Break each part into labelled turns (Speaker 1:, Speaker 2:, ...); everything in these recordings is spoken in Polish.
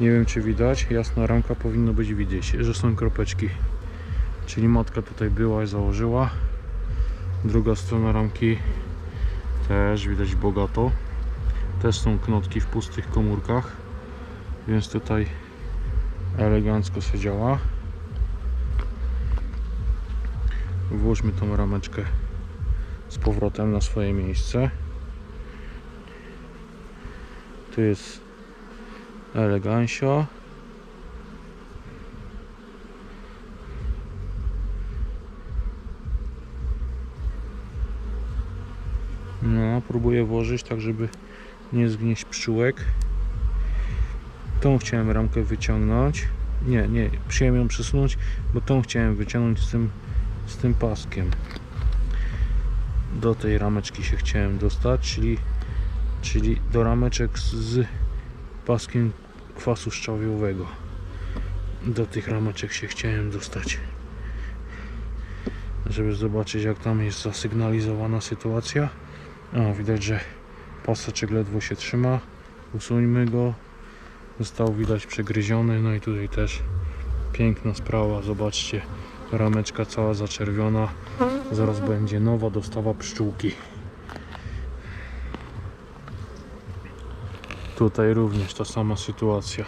Speaker 1: Nie wiem czy widać, jasna ramka powinno być widzieć, że są kropeczki. Czyli matka tutaj była i założyła. Druga strona ramki też widać bogato. Też są knotki w pustych komórkach, więc tutaj elegancko się działa. Włóżmy tą rameczkę z powrotem na swoje miejsce. Tu jest elegancio. No, próbuję włożyć tak, żeby nie zgnieść pszczółek. Tą chciałem ramkę wyciągnąć. Nie, nie, chciałem ją przesunąć, bo tą chciałem wyciągnąć z tym, z tym paskiem. Do tej rameczki się chciałem dostać, czyli, czyli do rameczek z paskiem kwasu szczawiowego. Do tych rameczek się chciałem dostać. Żeby zobaczyć jak tam jest zasygnalizowana sytuacja. O, widać, że paseczek ledwo się trzyma. Usuńmy go. Został widać przegryziony. No i tutaj też piękna sprawa. Zobaczcie, rameczka cała zaczerwiona. Zaraz będzie nowa dostawa pszczółki. Tutaj również ta sama sytuacja.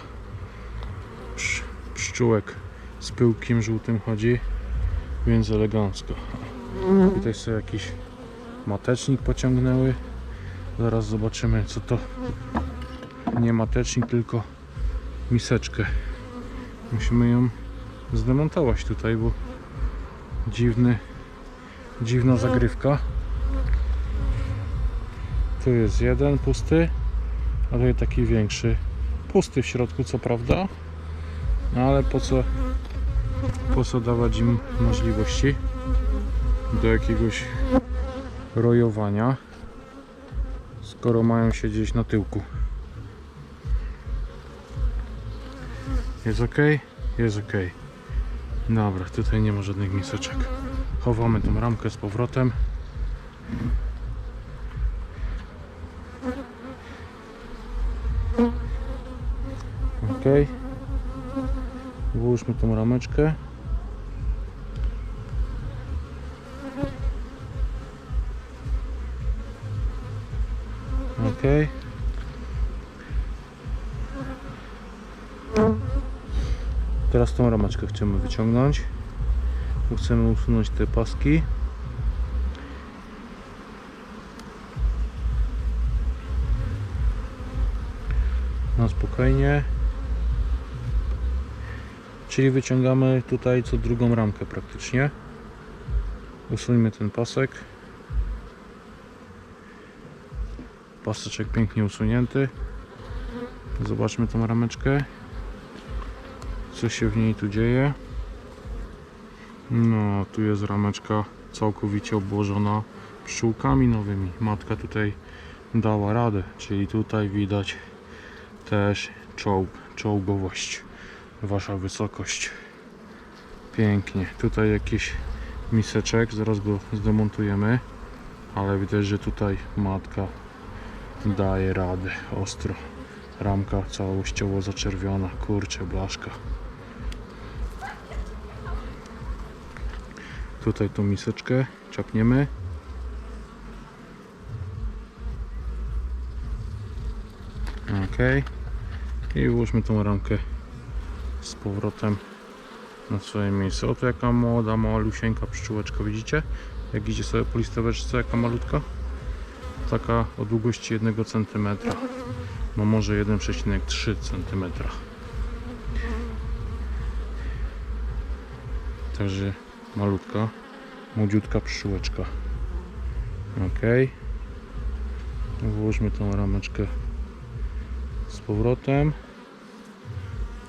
Speaker 1: Psz, pszczółek z pyłkiem żółtym chodzi, więc elegancko. Tutaj sobie jakiś matecznik pociągnęły. Zaraz zobaczymy co to. Nie matecznik, tylko miseczkę. Musimy ją zdemontować tutaj, bo dziwny, dziwna zagrywka. Tu jest jeden pusty, a tutaj taki większy. Pusty w środku, co prawda, no ale po co, po co dawać im możliwości do jakiegoś rojowania, skoro mają siedzieć na tyłku. Jest ok? Jest ok. Dobra, tutaj nie ma żadnych miseczek. Chowamy tą ramkę z powrotem. Włóżmy tą rameczkę. Ok. Teraz tą rameczkę chcemy wyciągnąć. Bo chcemy usunąć te paski. Na spokojnie. Czyli wyciągamy tutaj co drugą ramkę praktycznie. Usuńmy ten pasek. Paseczek pięknie usunięty. Zobaczmy tą rameczkę. Co się w niej tu dzieje? No, tu jest rameczka całkowicie obłożona pszczółkami nowymi. Matka tutaj dała radę, czyli tutaj widać też czołg, czołgowość, wasza wysokość. Pięknie. Tutaj jakiś miseczek, zaraz go zdemontujemy, ale widać, że tutaj matka daje radę ostro. Ramka całościowo zaczerwiona, kurczę, blaszka. Tutaj tą miseczkę czapniemy. Ok. I włóżmy tą ramkę z powrotem na swoje miejsce. Oto jaka młoda, malusieńka pszczółeczka, widzicie? Jak idzie sobie po listeweczce, jaka malutka? Taka o długości 1 cm. No może 1,3 cm. Także malutka, młodziutka pszczółeczka. Ok. Włóżmy tą rameczkę z powrotem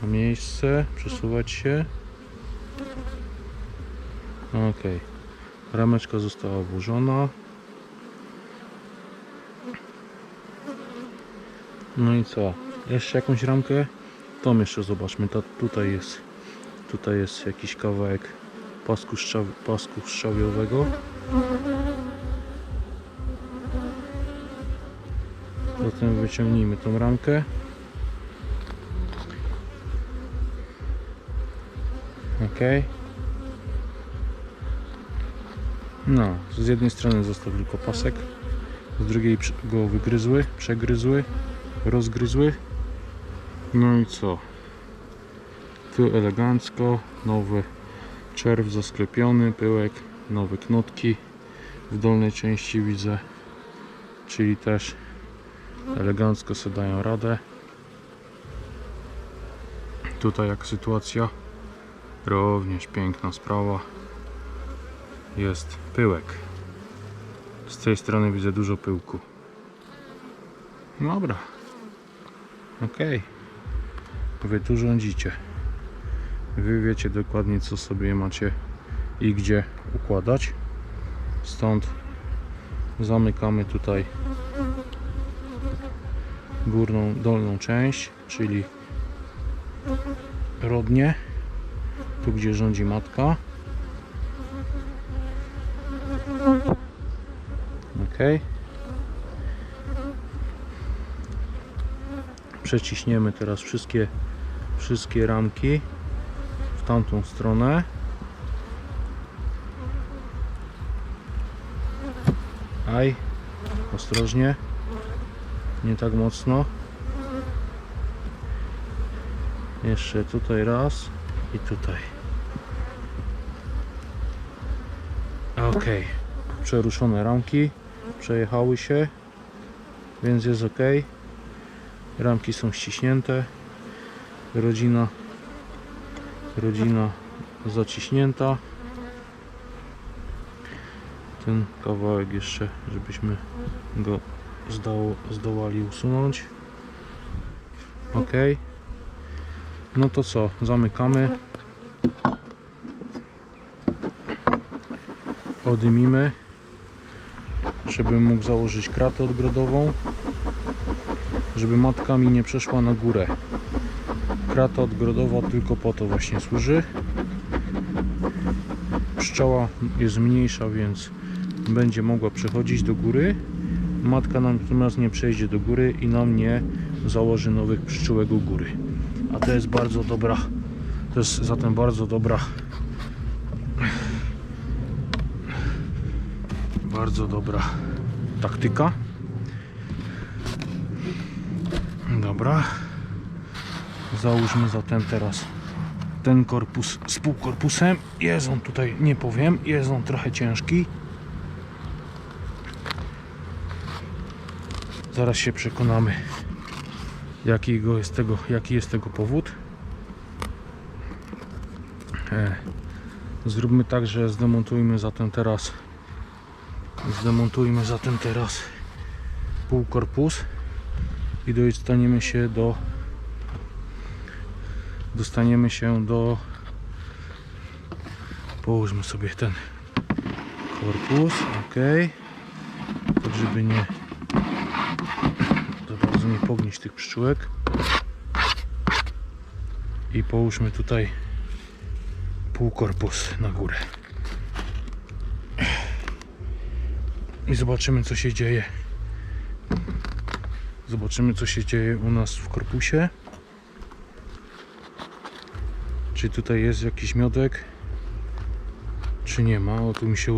Speaker 1: na miejsce, przesuwać się. Ok. Rameczka została włożona. No i co? Jeszcze jakąś ramkę? Tą jeszcze zobaczmy. Ta, tutaj jest tutaj jest jakiś kawałek pasku, szczaw, pasku szczawiowego. Zatem wyciągnijmy tą ramkę. Ok. No, z jednej strony został tylko pasek, z drugiej go wygryzły, przegryzły, rozgryzły. No i co? Tu elegancko, nowy czerw zasklepiony, pyłek, nowe knotki w dolnej części widzę, czyli też elegancko sobie dają radę. Tutaj jak sytuacja, również piękna sprawa. Jest pyłek. Z tej strony widzę dużo pyłku. Dobra. Okej. Wy tu rządzicie. Wy wiecie dokładnie co sobie macie i gdzie układać. Stąd zamykamy tutaj górną, dolną część, czyli rodnie, tu gdzie rządzi matka. Ok. Przeciśniemy teraz wszystkie, wszystkie ramki w tamtą stronę. Aj, ostrożnie, nie tak mocno. Jeszcze tutaj raz i tutaj. Ok. Przeruszone ramki przejechały się, więc jest ok. Ramki są ściśnięte. Rodzina rodzina zaciśnięta. Ten kawałek jeszcze, żebyśmy go zdało, zdołali usunąć. Ok. No to co, zamykamy. Odymimy, żebym mógł założyć kratę odgrodową, żeby matka mi nie przeszła na górę. Krata odgrodowa tylko po to właśnie służy. Pszczoła jest mniejsza, więc będzie mogła przechodzić do góry. Matka natomiast nie przejdzie do góry i nam nie założy nowych pszczółek u góry. A to jest bardzo dobra, to jest zatem bardzo dobra, bardzo dobra taktyka. Dobra. Załóżmy zatem teraz ten korpus z półkorpusem. Jest on tutaj, nie powiem, jest on trochę ciężki. Zaraz się przekonamy, jakiego jest tego, jaki jest tego powód. E, zróbmy tak, że zdemontujmy zatem teraz zdemontujmy zatem teraz półkorpus i dostaniemy się do dostaniemy się do połóżmy sobie ten korpus ok. Tak żeby nie za bardzo nie pognieć tych pszczółek. I połóżmy tutaj półkorpus na górę i zobaczymy co się dzieje. Zobaczymy co się dzieje u nas w korpusie. Czy tutaj jest jakiś miodek? Czy nie ma? O tu mi się